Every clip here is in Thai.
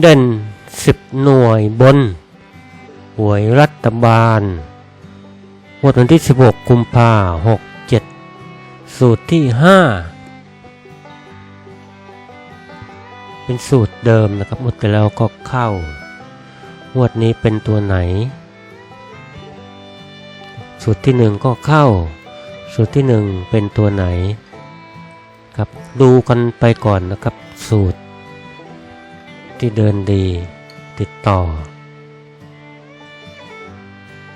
เด่นสิบหน่วยบน หวยรัฐบาลงวดวันที่ 16 กุมภาหกเจ็ดสูตรที่ 5 เป็นสูตรเดิมนะครับงวดที่แล้วก็เข้างวดนี้เป็นตัวไหน สูตรที่หนึ่งก็เข้า สูตรที่หนึ่งเป็นตัวไหนครับดูกันไปก่อนนะครับสูตร ที่เดินดีติดต่อ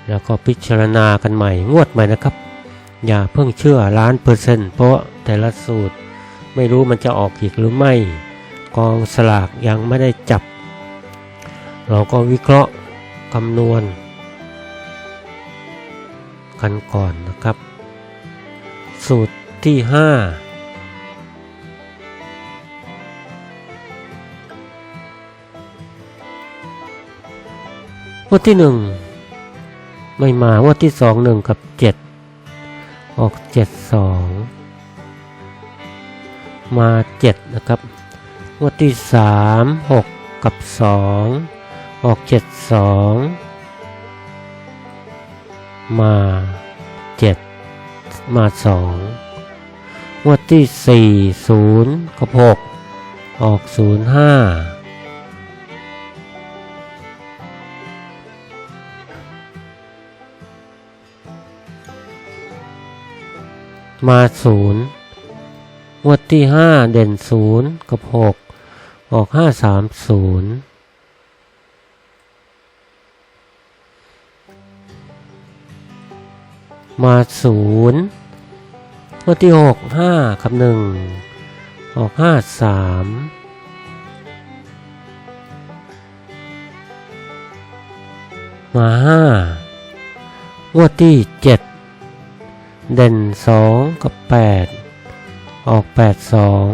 แล้วก็พิจารณากันใหม่งวดใหม่นะครับ อย่าเพิ่งเชื่อล้านเปอร์เซ็นต์เพราะแต่ละสูตรไม่รู้มันจะออกอีกหรือไม่กองสลากยังไม่ได้จับ เราก็วิเคราะห์คำนวณ กันก่อนนะครับ สูตรที่ 5 วดที่หนึ่งไม่มางวดที่สองหนึ่งกับเจ็ดออกเจ็ดสองมาเจ็ดนะครับงวดที่สามหกกับสองออกเจ็ดสองมาเจ็ดมาสองงวดที่สี่ศูนย์กับหกออกศูนย์ห้า มาศูนย์งวดที่ห้าเด่นศูนย์กับหกออกห้าสามศูนย์มาศูนย์งวดที่หกห้ากับหนึ่งออกห้าสามมาห้างวดที่เจ็ด เด่นสองกับแปดออกแปดสอง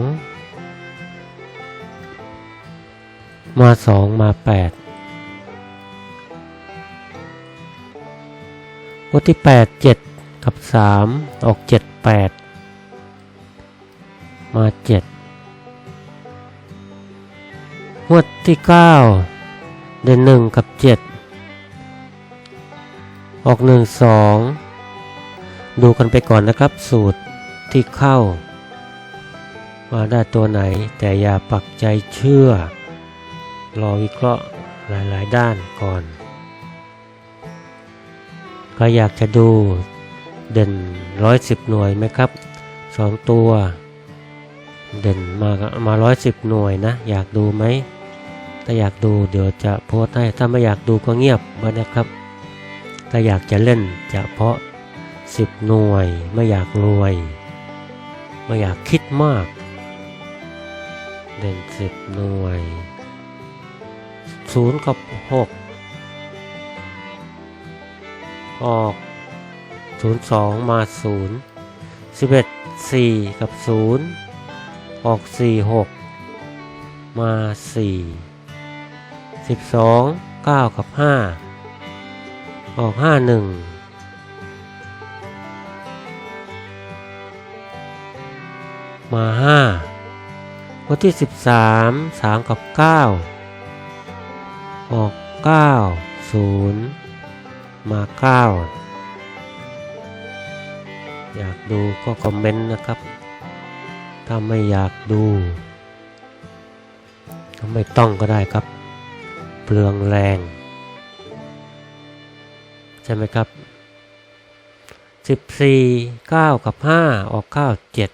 มาสองมาแปดงวที่แปดเจ็ดกับสามออกเจ็ดแปดมาเจ็ดงวดที่เก้าเด่นหนึ่งกับเจ็ดออกหนึ่งสอง ดูกันไปก่อนนะครับ สูตรที่เข้า มาได้ตัวไหน แต่อย่าปักใจเชื่อ รอวิเคราะห์หลายๆ ด้านก่อนก็อยากจะดูเด่นร้อยสิบหน่วยไหมครับสองตัว เด่นมามาร้อยสิบหน่วยนะ อยากดูไหม ถ้าอยากดูเดี๋ยวจะโพสให้ ถ้าไม่อยากดูก็เงียบไว้นะครับ ถ้าอยากจะเล่นจะเพาะ สิบหน่วย ไม่อยากรวย ไม่อยากคิดมาก เด่นสิบหน่วยศูนย์กับหกออกศูนย์สองมาศูนย์สิบเอ็ดสี่กับศูนย์ออกสี่หกมาสี่สิบสองเก้ากับห้าออกห้าหนึ่ง มาห้าวันที่สิบสามสามกับเก้าออกเก้าศูนย์มาเก้าอยากดูก็คอมเมนต์นะครับ ถ้าไม่อยากดูก็ไม่ต้องก็ได้ครับ เปลืองแรง ใช่ไหมครับสิบสี่เก้ากับห้าออกเก้าเจ็ด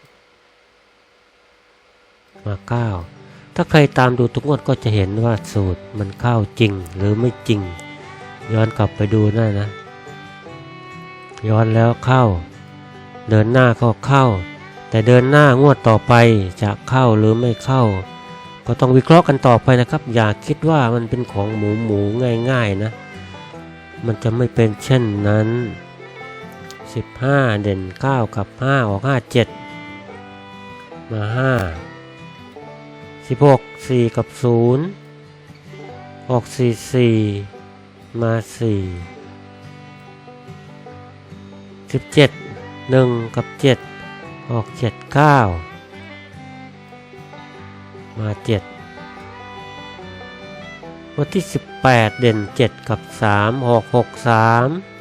มาเก้าถ้าใครตามดูทุกงวดก็จะเห็นว่าสูตรมันเข้าจริงหรือไม่จริง ย้อนกลับไปดูได้นะ ย้อนแล้วเข้า เดินหน้าก็เข้า แต่เดินหน้างวดต่อไปจะเข้าหรือไม่เข้า ก็ต้องวิเคราะห์กันต่อไปนะครับ อย่าคิดว่ามันเป็นของหมูหมูง่ายๆนะ มันจะไม่เป็นเช่นนั้น 15 เด่น 9 กับ 5 ออก 5 7 มา 5 16 4กับ0ออก4 4มา4 17 1กับ7ออก7 9มา7วันที่18เด่น7กับ3ออก6 3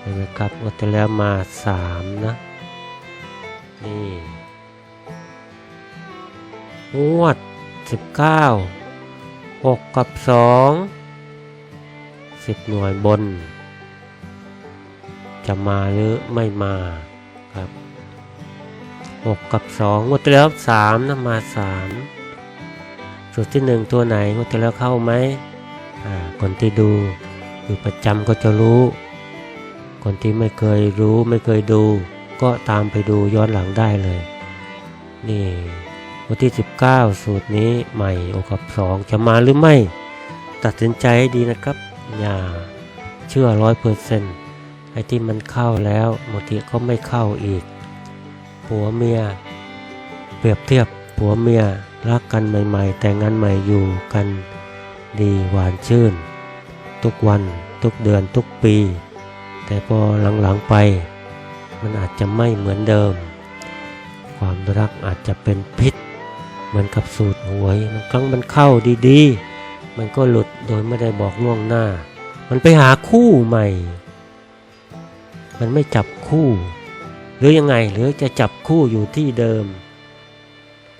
เห็นไหมครับงวดที่แล้วมา3นะนี่ งวด 19 6 กับ 2 10 หน่วยบน จะมาหรือไม่มาครับ 6 กับ 2 งวดที่แล้ว3นะมา 3สุดที่ 1 ตัวไหน งวดที่แล้วเข้าไหมอ่าคนที่ดูอยู่ประจำก็จะรู้ คนที่ไม่เคยรู้ไม่เคยดู ก็ตามไปดูย้อนหลังได้เลย นี่ วันที่ 19 สูตรนี้ใหม่โอกับ2จะมาหรือไม่ ตัดสินใจให้ดีนะครับ อย่าเชื่อร้อยเปอร์เซนต์ไอ้ที่มันเข้าแล้วบางทีก็ไม่เข้าอีก ผัวเมีย เปรียบเทียบผัวเมียรักกันใหม่ๆ แต่งงานใหม่อยู่กันดีหวานชื่น ทุกวันทุกเดือนทุกปี แต่พอหลังๆไป มันอาจจะไม่เหมือนเดิม ความรักอาจจะเป็นพิษ เหมือนกับสูตรหวยมันครั้งมันเข้าดีๆ มันก็หลุดโดยไม่ได้บอกล่วงหน้า มันไปหาคู่ใหม่ มันไม่จับคู่ หรือยังไงหรือจะจับคู่อยู่ที่เดิม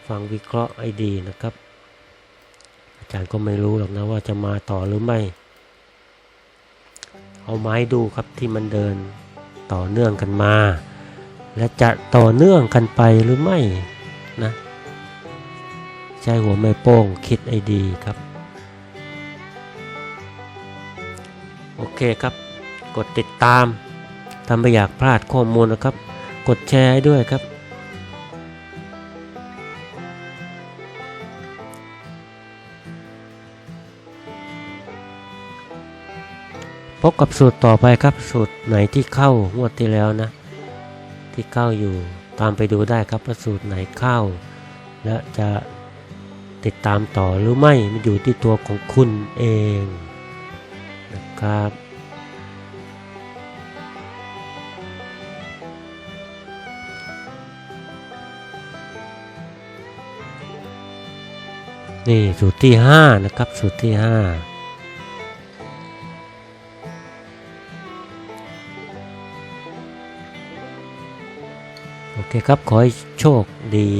ฟังวิเคราะห์ให้ดีนะครับ อาจารย์ก็ไม่รู้หรอกนะว่าจะมาต่อหรือไม่ เอาไม้ดูครับที่มันเดินต่อเนื่องกันมา และจะต่อเนื่องกันไปหรือไม่นะ ใช้หัวไม่โป้งคิดให้ดีครับ โอเคครับ กดติดตามถ้าไม่อยากพลาดข้อมูลนะครับ กดแชร์ด้วยครับ พบกับสูตรต่อไปครับสูตรไหนที่เข้างวดที่แล้วนะ ที่เข้าอยู่ตามไปดูได้ครับว่าสูตรไหนเข้า และจะ ติดตามต่อหรือไม่มันอยู่ที่ตัวของคุณเองนะครับนี่สูตรที่5นะครับสูตรที่5โอเคครับ ขอให้โชคดี